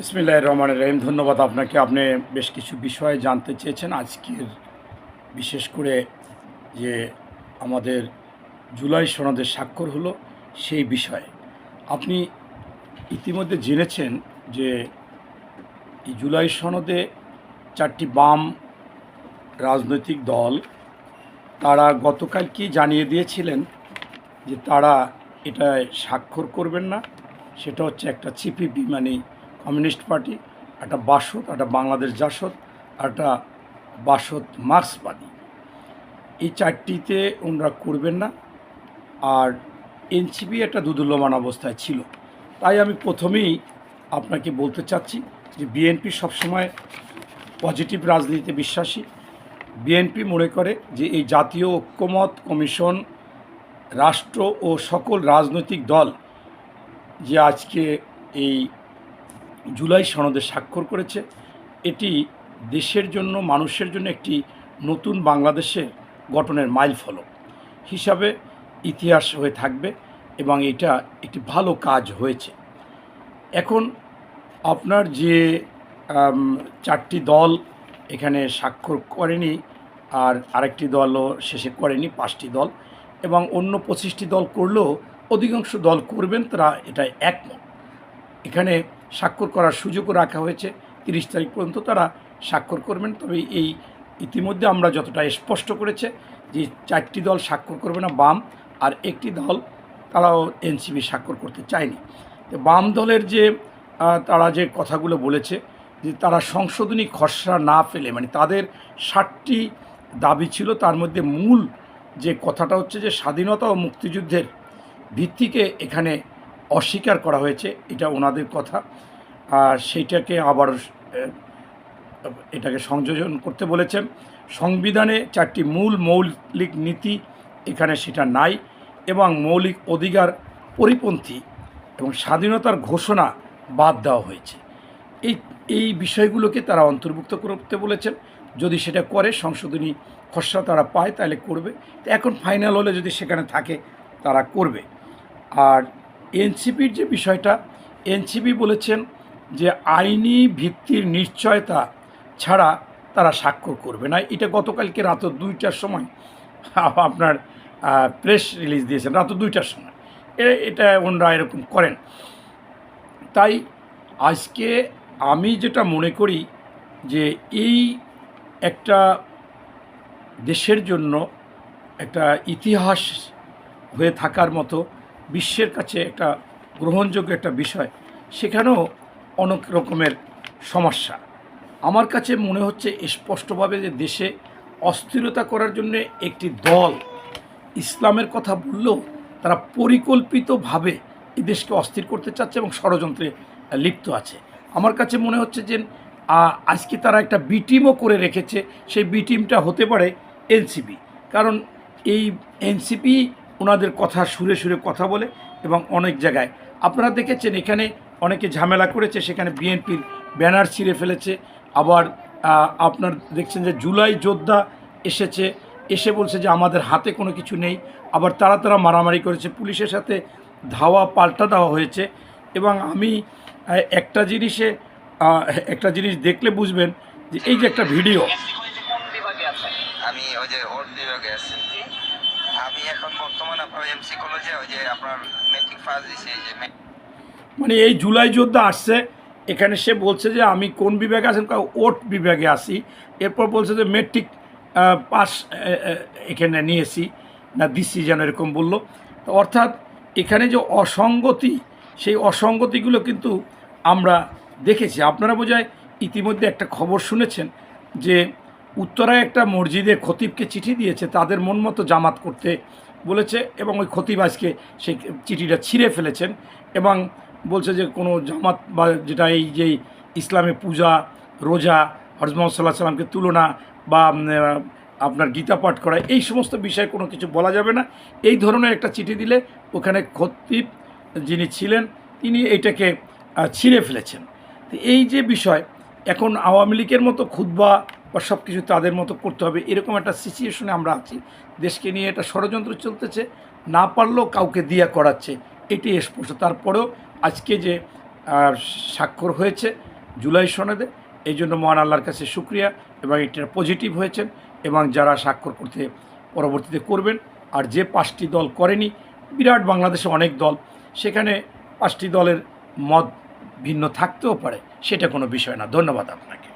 ইসমিল্লাহ রহমান রহিম। ধন্যবাদ আপনাকে। আপনি বেশ কিছু বিষয়ে জানতে চেয়েছেন আজকের, বিশেষ করে যে আমাদের জুলাই সনদের স্বাক্ষর হলো সেই বিষয়ে। আপনি ইতিমধ্যে জেনেছেন যে এই জুলাই সনদে চারটি বাম রাজনৈতিক দল, তারা গতকাল গতকালকে জানিয়ে দিয়েছিলেন যে তারা এটা স্বাক্ষর করবেন না? সেটা হচ্ছে একটা সিপিবি মানে কমিউনিস্ট পার্টি, একটা বাসদ, একটা বাংলাদেশ জাসদ একটা বাসদ মার্ক্সবাদী এই চারটিতে ওনারা করবেন না। আর এনসিপি একটা দুদুল্যমান অবস্থায় ছিল। তাই আমি প্রথমেই আপনাকে বলতে চাচ্ছি যে বিএনপি সবসময় পজিটিভ রাজনীতিতে বিশ্বাসী। বিএনপি মনে করে যে এই জাতীয় ঐক্যমত কমিশন, রাষ্ট্র ও সকল রাজনৈতিক দল যে আজকে এই জুলাই সনদে স্বাক্ষর করেছে। এটি দেশের জন্য, মানুষের জন্য একটি নতুন বাংলাদেশে গঠনের মাইল ফলক হিসাবে ইতিহাস হয়ে থাকবে এবং এটা একটি ভালো কাজ হয়েছে। এখন আপনার যে চারটি দল এখানে স্বাক্ষর করেনি আর আরেকটি দলও শেষে করেনি, পাঁচটি দল এবং অন্য পঁচিশটি দল করলেও অধিকাংশ দল করবেন, তারা এটা একমত। এখানে স্বাক্ষর করার সুযোগও রাখা হয়েছে। তিরিশ তারিখ পর্যন্ত তারা স্বাক্ষর করবেন। তবে এই ইতিমধ্যে আমরা যতটা স্পষ্ট করেছে যে চারটি দল স্বাক্ষর করবে না, বাম আর একটি দল তারাও এনসিবি স্বাক্ষর করতে চায়নি। তো বাম দলের যে তারা যে কথাগুলো বলেছে যে তারা সংশোধনী খসড়া না ফেলে মানে তাদের ষাটটি দাবি ছিল, তার মধ্যে মূল যে কথাটা হচ্ছে যে স্বাধীনতা ও মুক্তিযুদ্ধের ভিত্তিকে এখানে অস্বীকার করা হয়েছে, এটা ওনাদের কথা। আর সেইটাকে আবার এটাকে সংযোজন করতে বলেছেন। সংবিধানে চারটি মূল মৌলিক নীতি এখানে সেটা নাই এবং মৌলিক অধিকার পরিপন্থী এবং স্বাধীনতার ঘোষণা বাদ দেওয়া হয়েছে। এই এই বিষয়গুলোকে তারা অন্তর্ভুক্ত করতে বলেছেন। যদি সেটা করে, সংশোধনী খসড়া তারা পায়, তাহলে করবে। এখন ফাইনাল হলে যদি সেখানে থাকে, তারা করবে। আর এনসিপির যে বিষয়টা, এনসিপি বলেছেন যে আইনি ভিত্তির নিশ্চয়তা ছাড়া তারা স্বাক্ষর করবে না। এটা গতকালকে রাত দুইটার সময় আপনার প্রেস রিলিজ দিয়েছেন, রাত দুইটার সময়। এটা ওনারা এরকম করেন। তাই আজকে আমি যেটা মনে করি যে এই একটা দেশের জন্য একটা ইতিহাস হয়ে থাকার মতো বিশ্বের কাছে একটা গ্রহণযোগ্য একটা বিষয়, সেখানেও অনেক রকমের সমস্যা। আমার কাছে মনে হচ্ছে স্পষ্টভাবে যে দেশে অস্থিরতা করার জন্য একটি দল ইসলামের কথা বললেও তারা পরিকল্পিতভাবে এই দেশকে অস্থির করতে চাচ্ছে এবং ষড়যন্ত্রে লিপ্ত আছে। আমার কাছে মনে হচ্ছে যে আজকে তারা একটা বি টিমও করে রেখেছে, সেই বি টিমটা হতে পারে এনসিপি। কারণ এই এনসিপি ওনাদের কথা সুরে সুরে কথা বলে এবং অনেক জায়গায়। আপনারা দেখেছেন এখানে অনেকে ঝামেলা করেছে, সেখানে বিএনপির ব্যানার ছিঁড়ে ফেলেছে। আবার আপনার দেখছেন যে জুলাই যোদ্ধা এসেছে, এসে বলছে যে আমাদের হাতে কোনো কিছু নেই। আবার তারা তারা মারামারি করেছে, পুলিশের সাথে ধাওয়া পাল্টা দেওয়া হয়েছে। এবং আমি একটা জিনিসে একটা জিনিস দেখলে বুঝবেন যে এই যে একটা ভিডিও। আমি ওই যে আমি এখন আপনার এমসি কলেজে ওই যে আপনার মেট্রিক দিছি যে মানে এই জুলাই যোদ্ধা আসছে, এখানে সে বলছে যে আমি কোন বিভাগে আছেন ওট বিভাগে আসি এরপর বলছে যে মেট্রিক পাস এখানে নিয়েছি। না দিচ্ছি যেন এরকম বলল। তো অর্থাৎ এখানে যে অসঙ্গতি, সেই অসঙ্গতিগুলো কিন্তু আমরা দেখেছি। আপনারা বোঝায় ইতিমধ্যে একটা খবর শুনেছেন যে উত্তরায় একটা মসজিদে খতিবকে চিঠি দিয়েছে তাদের মন মতো জামাত করতে বলেছে এবং ওই খতিব আজকে সেই চিঠিটা ছিঁড়ে ফেলেছেন এবং বলছে যে কোনো জামাত বা যেটা এই যে ইসলামে পূজা রোজা হজমত সাল্লাহ সাল্লামকে তুলনা বা আপনার গীতা পাঠ করা এই সমস্ত বিষয়ে কোনো কিছু বলা যাবে না। এই ধরনের একটা চিঠি দিলে ওখানে খতিব যিনি ছিলেন তিনি এইটাকে আহ, ছিঁড়ে ফেলেছেন। এই যে বিষয় এখন আওয়ামী লীগের মতো খুদ্া বা সব কিছু তাদের মতো করতে হবে, এরকম একটা সিচুয়েশনে আমরা আছি। দেশকে নিয়ে এটা ষড়যন্ত্র চলতেছে, না পারলেও কাউকে দিয়া করাচ্ছে এটি স্পষ্ট তারপরেও আজকে যে স্বাক্ষর হয়েছে জুলাই সনদে, এই জন্য মহান আল্লাহর কাছে শুক্রিয়া এবং এটা পজিটিভ হয়েছেন এবং যারা স্বাক্ষর করতে পরবর্তীতে করবেন, আর যে পাঁচটি দল করেনি, বিরাট বাংলাদেশে অনেক দল, সেখানে পাঁচটি দলের মত ভিন্ন থাকতেও পারে, সেটা কোনো বিষয় না। ধন্যবাদ আপনাকে।